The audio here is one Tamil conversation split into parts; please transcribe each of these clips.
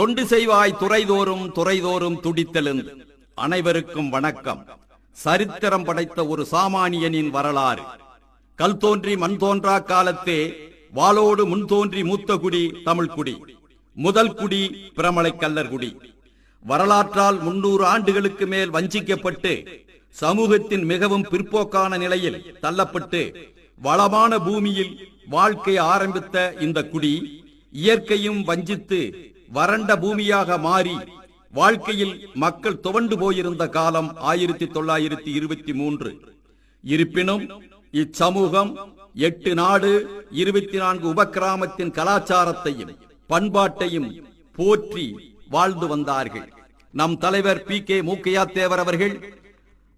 தொண்டு செய்வாய் துறைதோறும் துறைதோறும் துடித்தெழுந்து. அனைவருக்கும் வணக்கம். சரித்திரம் படைத்த ஒரு சாமானியனின் வரலாறு. கல் தோன்றி மண் தோன்றா காலத்தே வாளோடு முன் தோன்றி மூத்த குடி தமிழ் குடி. முதல் குடி பிரமலை கல்லர் குடி. வரலாற்றால் முன்னூறு ஆண்டுகளுக்கு மேல் வஞ்சிக்கப்பட்டு சமூகத்தின் மிகவும் பிற்போக்கான நிலையில் தள்ளப்பட்டு வளமான பூமியில் வாழ்க்கை ஆரம்பித்த இந்த குடி இயற்கையும் வஞ்சித்து வறண்ட பூமியாக மாறி வாழ்க்கையில் மக்கள் துவண்டு போயிருந்த காலம் ஆயிரத்தி தொள்ளாயிரத்தி இருபத்தி மூன்று. இருப்பினும் இச்சமூகம் எட்டு நாடு இருபத்தி நான்கு உபக்கிராமத்தின் கலாச்சாரத்தையும் பண்பாட்டையும் போற்றி வாழ்ந்து வந்தார்கள். நம் தலைவர் பி கே மூக்கையா தேவர் அவர்கள்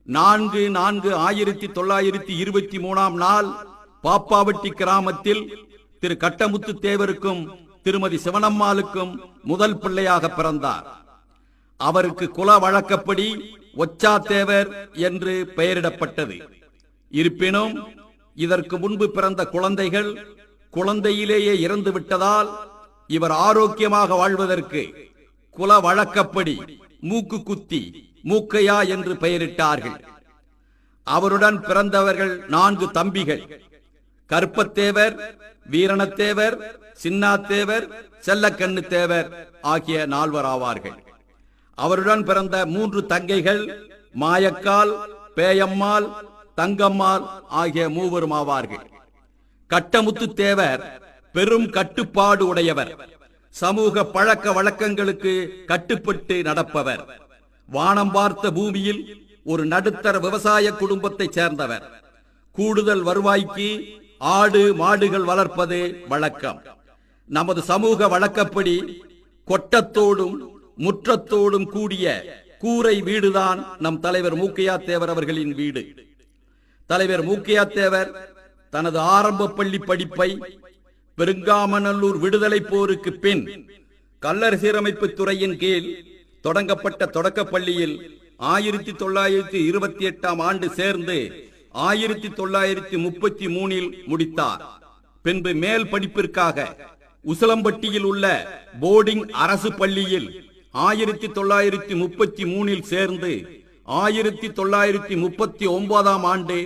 நான்கு நான்கு ஆயிரத்தி தொள்ளாயிரத்தி இருபத்தி மூணாம் நாள் பாப்பாவட்டி கிராமத்தில் திரு கட்டமுத்து தேவருக்கும் திருமதி சிவனம்மாளுக்கும் முதல் பிள்ளையாக பிறந்தார். அவருக்கு குல வழக்கப்படி ஒச்சாத்தேவர் என்று பெயரிடப்பட்டது. இருப்பினும் இதற்கு முன்பு பிறந்த குழந்தைகள் குழந்தையிலேயே இறந்து விட்டதால் இவர் ஆரோக்கியமாக வாழ்வதற்கு குல வழக்கப்படி மூக்கு குத்தி மூக்கையா என்று பெயரிட்டார்கள். அவருடன் பிறந்தவர்கள் நான்கு தம்பிகள். கருப்பத்தேவர் வீரணத்தேவர் சின்னாத்தேவர் செல்லக்கண்ணு தேவர் ஆகிய நால்வர் ஆவார்கள். அவருடன் பிறந்த மூன்று தங்கைகள் மாயக்கால் பேயம்மாள் தங்கம்மாள் ஆகிய மூவரும் ஆவார்கள். கட்டமுத்து தேவர் பெரும் கட்டுப்பாடு உடையவர். சமூக பழக்க வழக்கங்களுக்கு கட்டுப்பட்டு நடப்பவர். வானம் பார்த்த பூமியில் ஒரு நடுத்தர விவசாய குடும்பத்தைச் சேர்ந்தவர். கூடுதல் வருவாய்க்கு ஆடு மாடுகள் வளர்ப்பது வழக்கம். நமது சமூக வழக்கப்படி கொட்டத்தோடும் முற்றத்தோடும் கூடிய கூரை வீடுதான் நம் தலைவர் மூக்கையா தேவர் அவர்களின் வீடு. தலைவர் மூக்கையா தேவர் தனது ஆரம்ப பள்ளி படிப்பை பெருங்காமநல்லூர் விடுதலை போருக்கு பின் கல்லர் சீரமைப்பு துறையின் கீழ் தொடங்கப்பட்ட தொடக்க பள்ளியில் ஆயிரத்தி தொள்ளாயிரத்தி இருபத்தி எட்டாம் ஆண்டு சேர்ந்து ஆயிரத்தி தொள்ளாயிரத்தி முப்பத்தி மூணில் முடித்தார். பின்பு மேல் படிப்பிற்காக உசிலம்பட்டியில் உள்ள போர்டிங் அரசு பள்ளியில் ஆயிரத்தி தொள்ளாயிரத்தி முப்பத்தி மூணில் சேர்ந்து ஆயிரத்தி தொள்ளாயிரத்தி முப்பத்தி ஒன்பதாம் ஆண்டு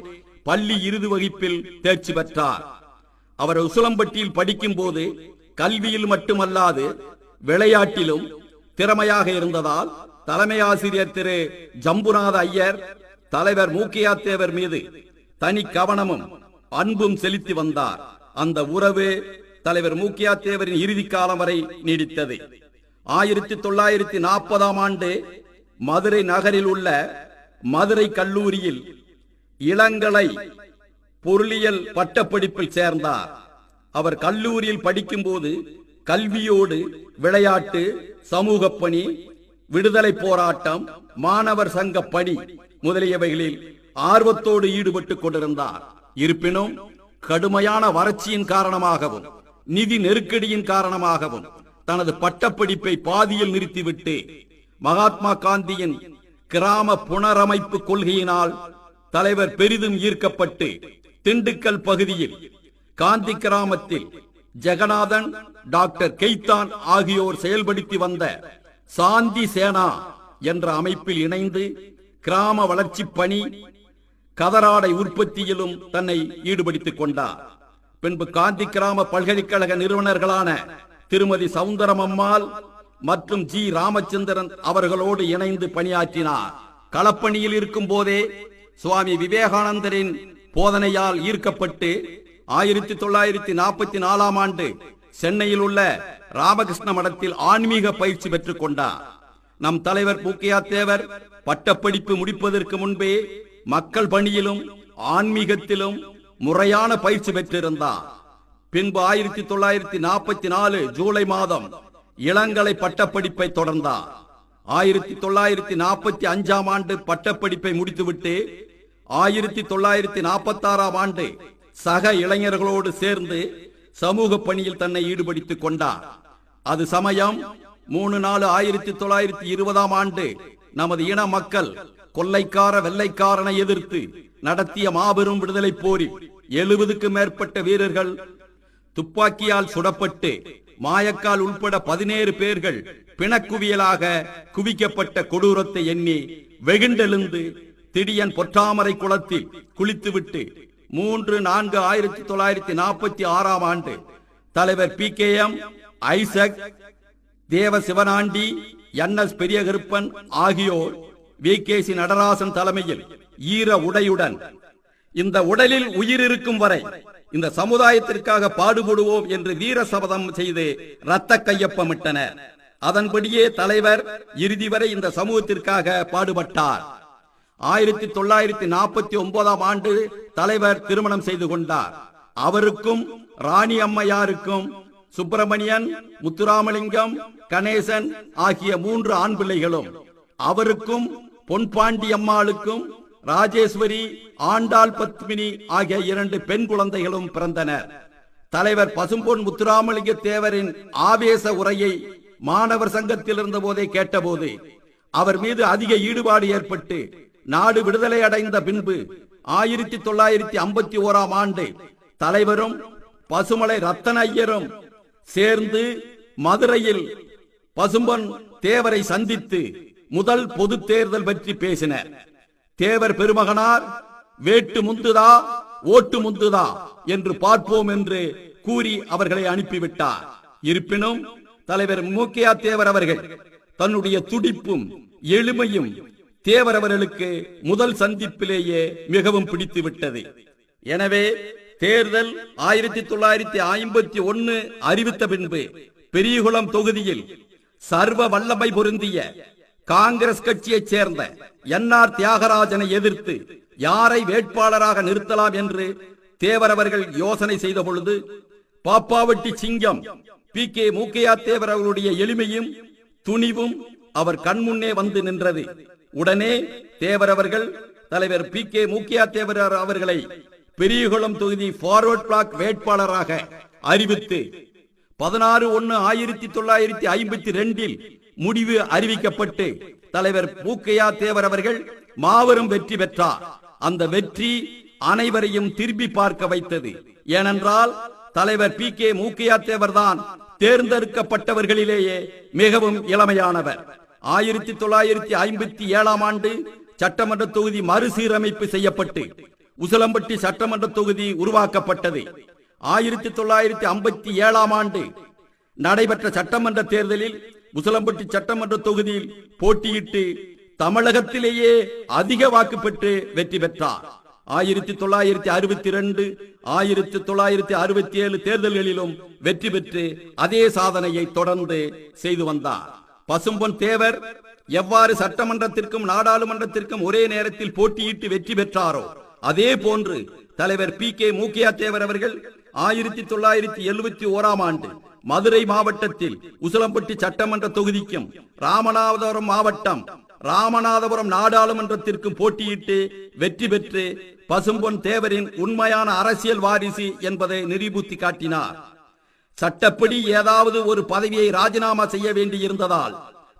பள்ளி இறுதி வகுப்பில் தேர்ச்சி பெற்றார். அவர் உசிலம்பட்டியில் படிக்கும் போது கல்வியில் மட்டுமல்லாது விளையாட்டிலும் திறமையாக இருந்ததால் தலைமை ஆசிரியர் திரு ஜம்புநாத ஐயர் தலைவர் மூக்கியா தேவர் மீது தனி கவனமும் அன்பும் செலுத்தி வந்தார். அந்த உறவு தலைவர் மூக்கியா தேவரின் இறுதி காலம் வரை நீடித்தது. ஆயிரத்தி தொள்ளாயிரத்தி நாற்பதாம் ஆண்டு மதுரை நகரில் உள்ள மதுரை கல்லூரியில் இளங்கலை பொருளியல் பட்டப்படிப்பில் சேர்ந்தார். அவர் கல்லூரியில் படிக்கும்போது கல்வியோடு விளையாட்டு சமூக பணி விடுதலை போராட்டம் மாணவர் சங்க பணி முதலியவைகளில் ஆர்வத்தோடு ஈடுபட்டுக் கொண்டிருந்தார். இருப்பினும் கடுமையான வறட்சியின் காரணமாகவும் நிதி நெருக்கடியின் காரணமாகவும் தனது பட்டப்படிப்பை பாதியில் நிறுத்திவிட்டு மகாத்மா காந்தியின் கிராம புனரமைப்பு கொள்கையினால் தலைவர் பெரிதும் ஈர்க்கப்பட்டு திண்டுக்கல் பகுதியில் காந்தி கிராமத்தில் ஜெகநாதன் டாக்டர் கெய்தான் ஆகியோர் செயல்படுத்தி வந்த சாந்தி சேனா என்ற அமைப்பில் இணைந்து கிராம வளர்ச்சி பணி கதராடை உற்பத்தியிலும் தன்னை ஈடுபடுத்திக் கொண்டார். பின்பு காந்தி கிராம பல்கலைக்கழக நிறுவனர்களான திருமதி சவுந்தரம் அம்மாள் மற்றும் ஜி. ராமச்சந்திரன் அவர்களோடு இணைந்து பணியாற்றினார். களப்பணியில் இருக்கும் போதே சுவாமி விவேகானந்தரின் போதனையால் ஈர்க்கப்பட்டு ஆயிரத்தி தொள்ளாயிரத்தி நாற்பத்தி நாலாம் ஆண்டு சென்னையில் உள்ள ராமகிருஷ்ண மடத்தில் ஆன்மீக பயிற்சி பெற்றுக் கொண்டார். நம் தலைவர் பூக்கையா தேவர் பட்டப்படிப்பு முடிப்பதற்கு முன்பே மக்கள் பணியிலும் ஆன்மீகத்திலும் முறையான பயிற்சி பெற்றிருந்தார். பின்பு ஆயிரத்தி தொள்ளாயிரத்தி நாற்பத்தி நாலு ஜூலை மாதம் இளங்கலை பட்டப்படிப்பை தொடர்ந்தார். ஆயிரத்தி தொள்ளாயிரத்தி நாற்பத்தி அஞ்சாம் ஆண்டு பட்டப்படிப்பை முடித்துவிட்டு ஆயிரத்தி தொள்ளாயிரத்தி நாற்பத்தி ஆறாம் ஆண்டு சக இளைஞர்களோடு சேர்ந்து சமூக பணியில் தன்னை ஈடுபடுத்திக் கொண்டார். அது சமயம் மூணு நாலு ஆயிரத்தி தொள்ளாயிரத்தி இருபதாம் ஆண்டு நமது இன மக்கள் கொள்ளைக்கார வெள்ளைக்காரனை எதிர்த்து நடத்திய மாபெரும் விடுதலை போரில் எழுபதுக்கு மேற்பட்ட வீரர்கள் துப்பாக்கியால் சுடப்பட்டு மாயக்கால் உள்பட பதினேழு பேர்கள் பிணக்குவியலாக குவிக்கப்பட்ட கொடூரத்தை எண்ணி வெகுண்டெழுந்து திடியன் பொற்றாமரை குளத்தில் குளித்துவிட்டு மூன்று நான்கு ஆயிரத்தி தொள்ளாயிரத்தி நாற்பத்தி ஆறாம் ஆண்டு தலைவர் பி கே எம் ஐசக் தேவ சிவனாண்டி என் எஸ் பெரியகருப்பன் ஆகியோர் வி. கே. சி. நடராசன் தலைமையில் ஈர உடையுடன் இந்த உடலில் உயிர் இருக்கும் வரை இந்த சமுதாயத்திற்காக பாடுபடுவோம் என்று வீர சபதம் செய்து இரத்த கையொப்பமிட்டனர். அதன்படியே தலைவர் இறுதி வரை இந்த சமூகத்திற்காக பாடுபட்டார். ஆயிரத்தி தொள்ளாயிரத்தி நாற்பத்தி ஒன்பதாம் ஆண்டு தலைவர் திருமணம் செய்து கொண்டார். அவருக்கும் ராணி அம்மையாருக்கும் சுப்பிரமணியன் முத்துராமலிங்கம் கணேசன் ஆகிய மூன்று ஆண் பிள்ளைகளும் அவருக்கும் பொன்பாண்டி அம்மாளுக்கும் ராஜேஸ்வரி ஆண்டாள் பத்மினி ஆகிய இரண்டு பெண் குழந்தைகளும் பிறந்தனர். தலைவர் பசும்பொன் முத்துராமலிங்க தேவரின் ஆவேச உரையை மாணவர் சங்கத்தில் இருந்த போதே கேட்டபோது அவர் மீது அதிக ஈடுபாடு ஏற்பட்டு நாடு விடுதலை அடைந்த பின்பு ஆயிரத்தி தொள்ளாயிரத்தி ஐம்பத்தி ஓராம் ஆண்டு தலைவரும் பசுமலை ரத்தன ஐயரும் சேர்ந்து மதுரையில் பசும்பொன் தேவரை சந்தித்து முதல் பொது தேர்தல் பற்றி பேசினர். தேவர் பெருமகனார் வேட்டு முந்துதா ஓட்டு முந்துதா என்று பார்ப்போம் என்று கூறி அவர்களை அனுப்பிவிட்டார். இருப்பினும் தலைவர் மூக்கையா தேவர் அவர்கள் தன்னுடைய துடிப்பும் எளிமையும் தேவர் அவர்களுக்கு முதல் சந்திப்பிலேயே மிகவும் பிடித்து விட்டது எனவே தேர்தல் ஆயிரத்தி தொள்ளாயிரத்தி ஐம்பத்தி ஒன்னு அறிவித்த பின்பு பெரியகுளம் தொகுதியில் சர்வ வல்லமை பொருந்திய காங்கிரஸ் கட்சியைச் சேர்ந்த என் ஆர் தியாகராஜனை எதிர்த்து யாரை வேட்பாளராக நிறுத்தலாம் என்று தேவர் அவர்கள் யோசனை செய்த பொழுது பாப்பாவட்டி சிங்கம் பி. கே. மூக்கையா தேவர் அவர்களுடைய எளிமையும் துணிவும் அவர் கண்முன்னே வந்து நின்றது. உடனே தேவர் அவர்கள் தலைவர் பி. கே. மூக்கையா தேவர் அவர்களை பெரியகுளம் தொகுதி ஃபார்வர்ட் பிளாக் வேட்பாளராக அறிவித்து பதினாறு ஒன்னு ஆயிரத்தி தொள்ளாயிரத்தி ஐம்பத்தி ரெண்டில் முடிவு அறிவிக்கப்பட்டு தலைவர் மூக்கையா தேவர் அவர்கள் மாபெரும் வெற்றி பெற்றார். அந்த வெற்றி அனைவரையும் திரும்பி பார்க்க வைத்தது. ஏனென்றால் தலைவர் பி கே மூக்கையா தேவர் தான் தேர்ந்தெடுக்கப்பட்டவர்களிலேயே மிகவும் இளமையானவர். ஆயிரத்தி தொள்ளாயிரத்தி ஐம்பத்தி ஏழாம் ஆண்டு சட்டமன்ற தொகுதி மறுசீரமைப்பு செய்யப்பட்டு உசலம்பட்டி சட்டமன்ற தொகுதி உருவாக்கப்பட்டது. ஆயிரத்தி தொள்ளாயிரத்தி ஐம்பத்தி ஏழாம் ஆண்டு நடைபெற்ற சட்டமன்ற தேர்தலில் உசிலம்பட்டி சட்டமன்ற தொகுதியில் போட்டியிட்டு தமிழகத்திலேயே அதிக வாக்கு பெற்று வெற்றி பெற்றார். ஆயிரத்தி தொள்ளாயிரத்தி அறுபத்தி ரெண்டு ஆயிரத்தி தொள்ளாயிரத்தி அறுபத்தி ஏழு தேர்தல்களிலும் வெற்றி பெற்று அதே சாதனையை தொடர்ந்து செய்து வந்தார். பசும்பொன் தேவர் எவ்வாறு சட்டமன்றத்திற்கும் நாடாளுமன்றத்திற்கும் ஒரே நேரத்தில் போட்டியிட்டு வெற்றி பெற்றாரோ அதே போன்று தலைவர் பி கே மூக்கியா தேவர் அவர்கள் ஆயிரத்தி தொள்ளாயிரத்தி எழுபத்தி ஓராம் ஆண்டு மதுரை மாவட்டத்தில் உசிலம்பட்டி சட்டமன்ற தொகுதிக்கும் ராமநாதபுரம் மாவட்டம் ராமநாதபுரம் நாடாளுமன்றத்திற்கும் போட்டியிட்டு வெற்றி பெற்று பசும்பொன் தேவரின் உண்மையான அரசியல் வாரிசு என்பதை நிரூபித்து காட்டினார். சட்டப்படி ஏதாவது ஒரு பதவியை ராஜினாமா செய்ய வேண்டியிருந்ததால்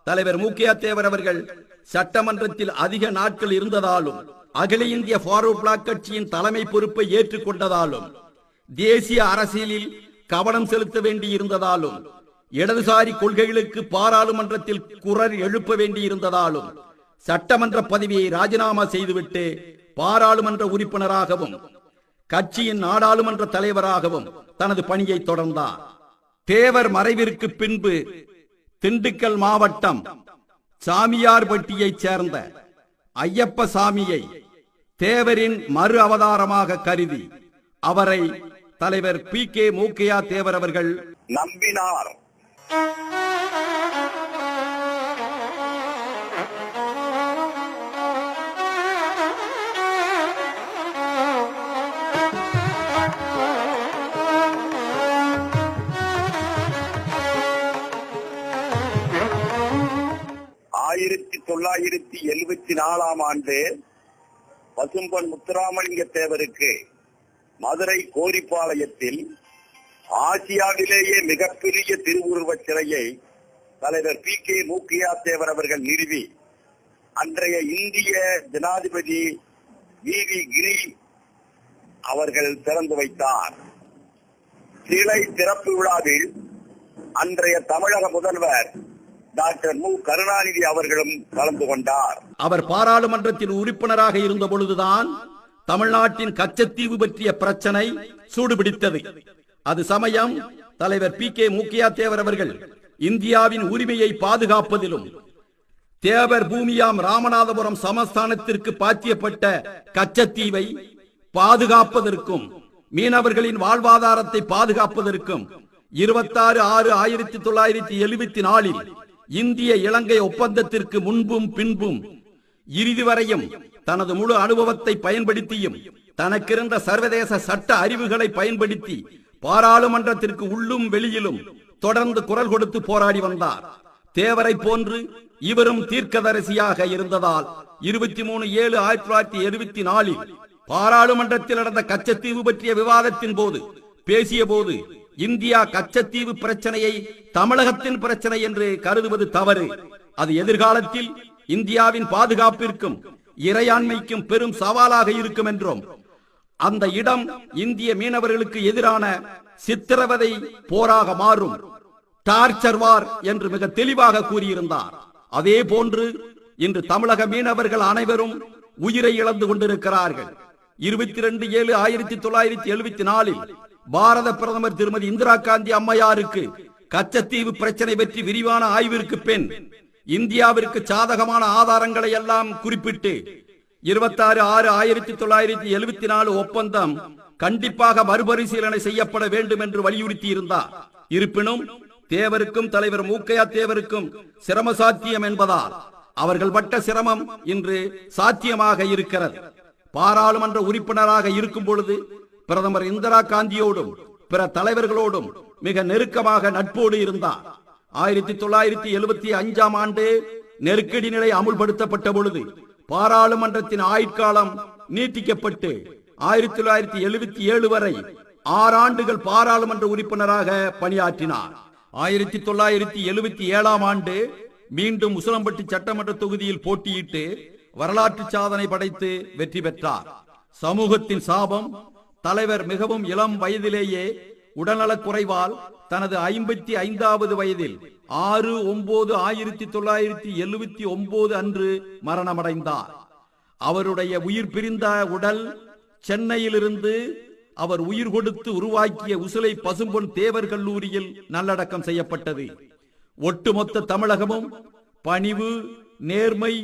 தலைவர் மூக்கையா தேவர் அவர்கள் சட்டமன்றத்தில் அதிக நாட்கள் இருந்ததாலும் அகில இந்திய ஃபார்வர்ட் பிளாக் கட்சியின் தலைமை பொறுப்பை ஏற்றுக்கொண்டதாலும் தேசிய அரசியலில் கவனம் செலுத்த வேண்டியிருந்ததாலும் இடதுசாரி கொள்கைகளுக்கு பாராளுமன்றத்தில் குரல் எழுப்ப வேண்டியிருந்ததாலும் சட்டமன்ற பதவியை ராஜினாமா செய்துவிட்டு பாராளுமன்ற உறுப்பினராகவும் கட்சியின் நாடாளுமன்ற தலைவராகவும் தனது பணியை தொடர்ந்தார். தேவர் மறைவிற்கு பின்பு திண்டுக்கல் மாவட்டம் சாமியார்பட்டியைச் சேர்ந்த ஐயப்ப சாமியை தேவரின் மறு அவதாரமாக கருதி அவரை தலைவர் பி கே மூக்கையா தேவர் அவர்கள். நம்பினார். ஆயிரத்தி தொள்ளாயிரத்தி எழுபத்தி நாலாம் ஆண்டு பசும்பன் முத்துராமலிங்க தேவருக்கு மதுரை கோரிப்பாளையத்தில் ஆசியாவிலேயே மிகப்பெரிய திருவுருவச் சிலையை தலைவர் பி கே மூக்கியா தேவர் அவர்கள் நிறுவி. அன்றைய இந்திய ஜனாதிபதி வி வி கிரி அவர்கள் திறந்து வைத்தார். சிலை திறப்பு விழாவில் அன்றைய தமிழக முதல்வர் டாக்டர் மு. கருணாநிதி அவர்களும் கலந்து கொண்டார். அவர் பாராளுமன்றத்தில் உறுப்பினராக இருந்த பொழுதுதான் தமிழ்நாட்டின் கச்சத்தீவு பற்றிய பிரச்சனை சூடுபிடித்தது. அது சமயம் தலைவர் பி கே முக்கியா தேவர் அவர்கள் இந்தியாவின் உரிமையை பாதுகாப்பதிலும் தேவர் பூமியாம் ராமநாதபுரம் சமஸ்தானத்திற்கு பாத்தியப்பட்ட கச்சத்தீவை பாதுகாப்பதற்கும் மீனவர்களின் வாழ்வாதாரத்தை பாதுகாப்பதற்கும் இருபத்தாறு ஆறு ஆயிரத்தி தொள்ளாயிரத்தி எழுபத்தி நாலில் இந்திய இலங்கை ஒப்பந்தத்திற்கு முன்பும் பின்பும் இறுதி வரையும் தனது முழு அனுபவத்தை பயன்படுத்தியும் தனக்கிருந்த சர்வதேச சட்ட அறிவுகளை பயன்படுத்தி பாராளுமன்றத்திற்கு உள்ளும் வெளியிலும் தொடர்ந்து குரல் கொடுத்து போராடி வந்தார். தேவரை போன்று இவரும் தீர்க்கதரிசியாக இருந்ததால் இருபத்தி மூணு ஏழு ஆயிரத்தி தொள்ளாயிரத்தி எழுபத்தி நாலில் பாராளுமன்றத்தில் நடந்த கச்சத்தீவு பற்றிய விவாதத்தின் போது பேசிய போது இந்தியா கச்சத்தீவு பிரச்சனையை தமிழகத்தின் பிரச்சனை என்று கருதுவது தவறு. அது எதிர்காலத்தில் இந்தியாவின் பாதுகாப்பிற்கும் இறையாண்மைக்கும் பெரும் சவாலாக இருக்கும் என்றும் அந்த இடம் இந்திய மீனவர்களுக்கு எதிரான சித்திரவதை போராக மாறும். டார்ச்சர் வார் என்று மிக தெளிவாக கூறியிருந்தார். அதே போன்று இன்று தமிழக மீனவர்கள் அனைவரும் உயிரை இழந்து கொண்டிருக்கிறார்கள். இருபத்தி ரெண்டு ஏழு ஆயிரத்தி தொள்ளாயிரத்தி எழுபத்தி நாலில் பாரத பிரதமர் திருமதி இந்திரா காந்தி அம்மையாருக்கு கச்சத்தீவு பிரச்சனை பற்றி விரிவான ஆய்விற்கு பின் இந்தியாவிற்கு சாதகமான ஆதாரங்களை எல்லாம் குறிப்பிட்டு இருபத்தாறு ஆறு ஆயிரத்தி தொள்ளாயிரத்தி எழுபத்தி நாலு ஒப்பந்தம் கண்டிப்பாக மறுபரிசீலனை செய்யப்பட வேண்டும் என்று வலியுறுத்தி இருந்தார் இருப்பினும் தேவருக்கும் தலைவர் மூக்கையா தேவருக்கும் சிரம சாத்தியம் என்பதால் அவர்கள் பட்ட சிரமம் இன்று சாத்தியமாக இருக்கிறது. பாராளுமன்ற உறுப்பினராக இருக்கும் பொழுது பிரதமர் இந்திரா காந்தியோடும் பிற தலைவர்களோடும் மிக நெருக்கமாக நட்போடு இருந்தார். ஆயிரத்தி தொள்ளாயிரத்தி எழுபத்தி அஞ்சாம் ஆண்டு நெருக்கடி நிலை அமுல்படுத்தப்பட்ட பொழுது பாராளுமன்றத்தின் ஆயுட்காலம் நீட்டிக்கப்பட்டு ஆயிரத்தி தொள்ளாயிரத்தி எழுபத்தி ஏழு வரை ஆறு ஆண்டுகள் பாராளுமன்ற உறுப்பினராக பணியாற்றினார். ஆயிரத்தி தொள்ளாயிரத்தி எழுபத்தி ஏழாம் ஆண்டு மீண்டும் உசலம்பட்டி சட்டமன்ற தொகுதியில் போட்டியிட்டு வரலாற்று சாதனை படைத்து வெற்றி பெற்றார். சமூகத்தின் சாபம் தலைவர் மிகவும் இளம் வயதிலேயே உடல்நலக் குறைவால் தனது ஐம்பத்தி ஐந்தாவது வயதில் ஆறு ஒன்பது ஆயிரத்தி தொள்ளாயிரத்தி எழுபத்தி ஒன்பது அன்று மரணமடைந்தார். அவருடைய உயிர் பிரிந்த உடல் சென்னையிலிருந்து அவர் உயிர் கொடுத்து உருவாக்கிய உசிலை பசும்பொன் தேவர் கல்லூரியில் நல்லடக்கம் செய்யப்பட்டது. ஒட்டுமொத்த தமிழகமும் பணிவு நேர்மை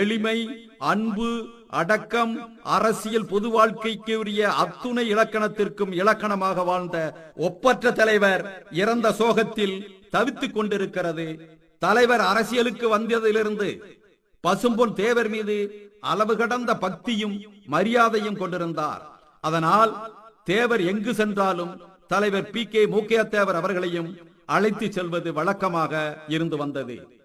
எளிமை அன்பு அடக்கம் அரசியல் பொது வாழ்க்கைக்கு உரிய அத்துணை இலக்கணத்திற்கும் இலக்கணமாக வாழ்ந்த ஒப்பற்ற தலைவர் இறந்த சோகத்தில் தவித்துக் கொண்டிருக்கிறது. தலைவர் அரசியலுக்கு வந்ததிலிருந்து பசும்பொன் தேவர் மீது அளவு கடந்த பக்தியும் மரியாதையும் கொண்டிருந்தார். அதனால் தேவர் எங்கு சென்றாலும் தலைவர் பி கே மூக்கையா தேவர் அவர்களையும் அழைத்து செல்வது வழக்கமாக இருந்து வந்தது.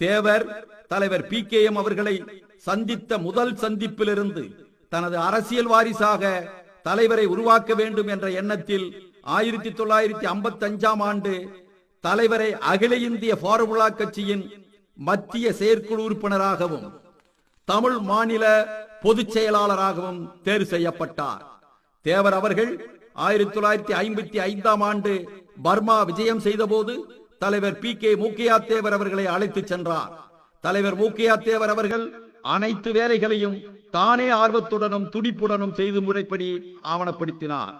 தேவர் தலைவர் பி கே எம் அவர்களை சந்தித்த முதல் சந்திப்பிலிருந்து தனது அரசியல் வாரிசாக தலைவரை உருவாக்க வேண்டும் என்ற எண்ணத்தில் ஆயிரத்தி தொள்ளாயிரத்தி ஐம்பத்தி அஞ்சாம் ஆண்டு தலைவரை அகில இந்திய ஃபார்முலா கட்சியின் மத்திய செயற்குழு உறுப்பினராகவும் தமிழ் மாநில பொதுச் செயலாளராகவும் தேர்வு செய்யப்பட்டார். தேவர் அவர்கள் ஆயிரத்தி தொள்ளாயிரத்தி ஐம்பத்தி ஐந்தாம் ஆண்டு பர்மா விஜயம் செய்தபோது தலைவர் பி கே மூக்கையா தேவர் அவர்களை அழைத்துச் சென்றார். தலைவர் மூக்கையா தேவர் அவர்கள் அனைத்து வேலைகளையும் தானே ஆர்வத்துடனும் துடிப்புடனும் செய்து முறைப்படி ஆவணப்படுத்தினார்.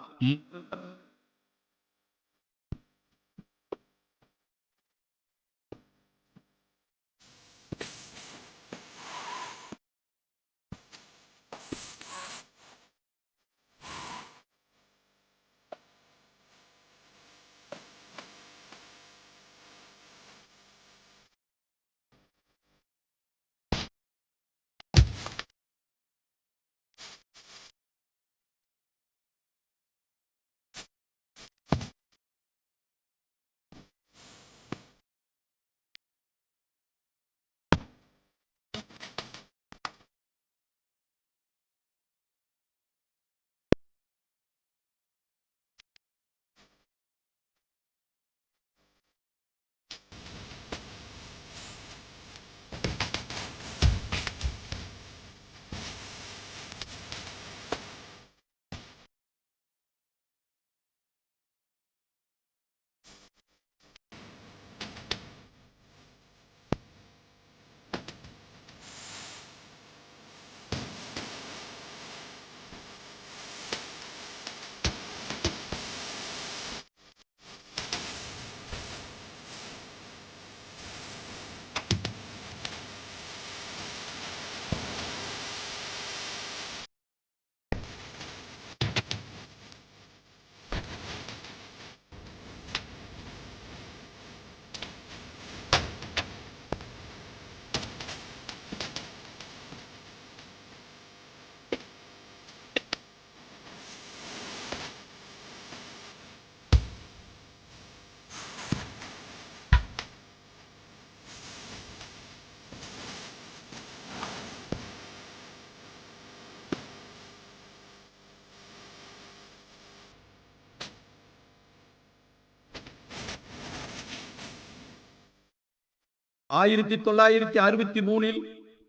ஆயிரத்தி தொள்ளாயிரத்தி அறுபத்தி மூணில்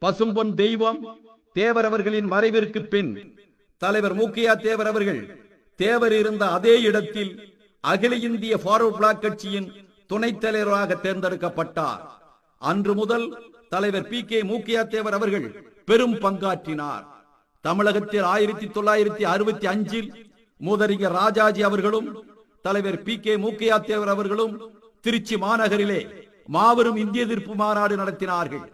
பசும்பொன் தெய்வம் தேவர் அவர்களின் மறைவிற்கு பின் தலைவர் மூக்கையா தேவர் அவர்கள் தேவர் இருந்த அதே இடத்தில் அகில இந்திய ஃபார்வர்ட் பிளாக் கட்சியின் துணைத் தலைவராக தேர்ந்தெடுக்கப்பட்டார். அன்று முதல் தலைவர் பி கே மூக்கையா தேவர் அவர்கள் பெரும் பங்காற்றினார். தமிழகத்தில் ஆயிரத்தி தொள்ளாயிரத்தி அறுபத்தி அஞ்சில் மூதறிஞர் ராஜாஜி அவர்களும் தலைவர் பி கே மூக்கையா தேவர் அவர்களும் திருச்சி மாநகரிலே மாபெரும் இந்திய எதிர்ப்பு மாநாடு நடத்தினார்கள்.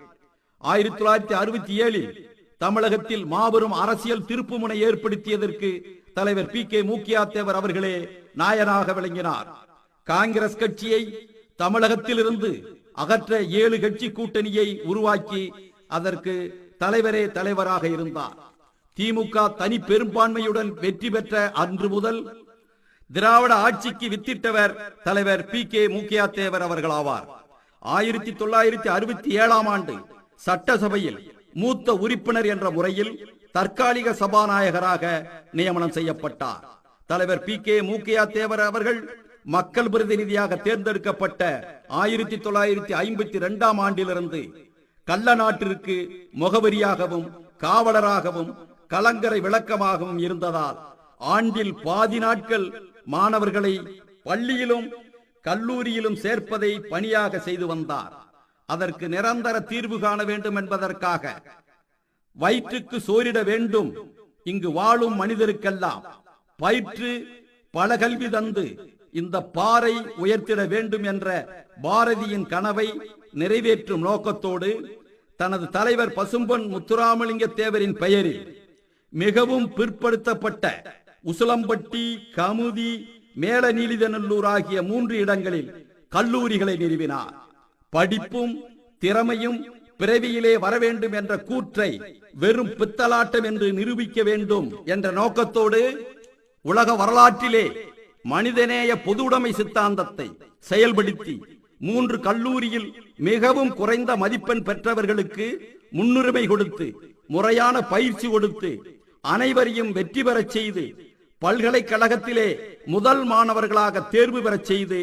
ஆயிரத்தி தொள்ளாயிரத்தி அறுபத்தி ஏழில் தமிழகத்தில் மாபெரும் அரசியல் திருப்புமுனை ஏற்படுத்தியதற்கு தலைவர் பி கே மூக்கியாத்தேவர் அவர்களே நாயனாக விளங்கினார். காங்கிரஸ் கட்சியை தமிழகத்தில் இருந்து அகற்ற ஏழு கட்சி கூட்டணியை உருவாக்கி அதற்கு தலைவரே தலைவராக இருந்தார். திமுக தனி பெரும்பான்மையுடன் வெற்றி பெற்ற அன்று முதல் திராவிட ஆட்சிக்கு வித்திட்டவர் தலைவர் பி கே மூக்கியாத்தேவர் அவர்களாவார். ஆயிரத்தி தொள்ளாயிரத்தி அறுபத்தி ஏழாம் ஆண்டு சட்டசபையில் மூத்த உறுப்பினர் என்ற முறையில் தற்காலிக சபாநாயகராக நியமனம் செய்யப்பட்டார். தலைவர் பி கே மூக்கையா தேவர் அவர்கள் மக்கள் பிரதிநிதியாக தேர்ந்தெடுக்கப்பட்ட ஆயிரத்தி தொள்ளாயிரத்தி ஐம்பத்தி இரண்டாம் ஆண்டிலிருந்து கள்ள நாட்டிற்கு முகவரியாகவும் காவலராகவும் கலங்கரை விளக்கமாகவும் இருந்ததால் ஆண்டில் பாதி நாட்கள் மாணவர்களை பள்ளியிலும் கல்லூரியிலும் சேர்ப்பதை பணியாக செய்து வந்தார். அதற்கு நிரந்தர தீர்வு காண வேண்டும் என்பதற்காக வயிற்றுக்கு சோரிட வேண்டும். இங்கு வாழும் மனிதருக்கெல்லாம் பயிற்று பல கல்வி தந்து இந்த பாறை உயர்த்திட வேண்டும் என்ற பாரதியின் கனவை நிறைவேற்றும் நோக்கத்தோடு தனது தலைவர் பசும்பொன் முத்துராமலிங்க தேவரின் பெயரில் மிகவும் பிற்படுத்தப்பட்ட உசிலம்பட்டி கமுதி மேலநீலிதநல்லூர் ஆகிய மூன்று இடங்களில் கல்லூரிகளை நிறுவினார். படிப்பும் திறமையும் பிறவியிலே வர வேண்டும் என்ற கூற்றை வெறும் பித்தலாட்டம் என்று நிரூபிக்க வேண்டும் என்ற நோக்கத்தோடு உலக வரலாற்றிலே மனிதநேய பொதுவுடைமை சித்தாந்தத்தை செயல்படுத்தி மூன்று கல்லூரியில் மிகவும் குறைந்த மதிப்பெண் பெற்றவர்களுக்கு முன்னுரிமை கொடுத்து முறையான பயிற்சி கொடுத்து அனைவரையும் வெற்றி பெறச் செய்து பல்கலைக்கழகத்திலே முதல் மாணவர்களாக தேர்வு பெறச் செய்து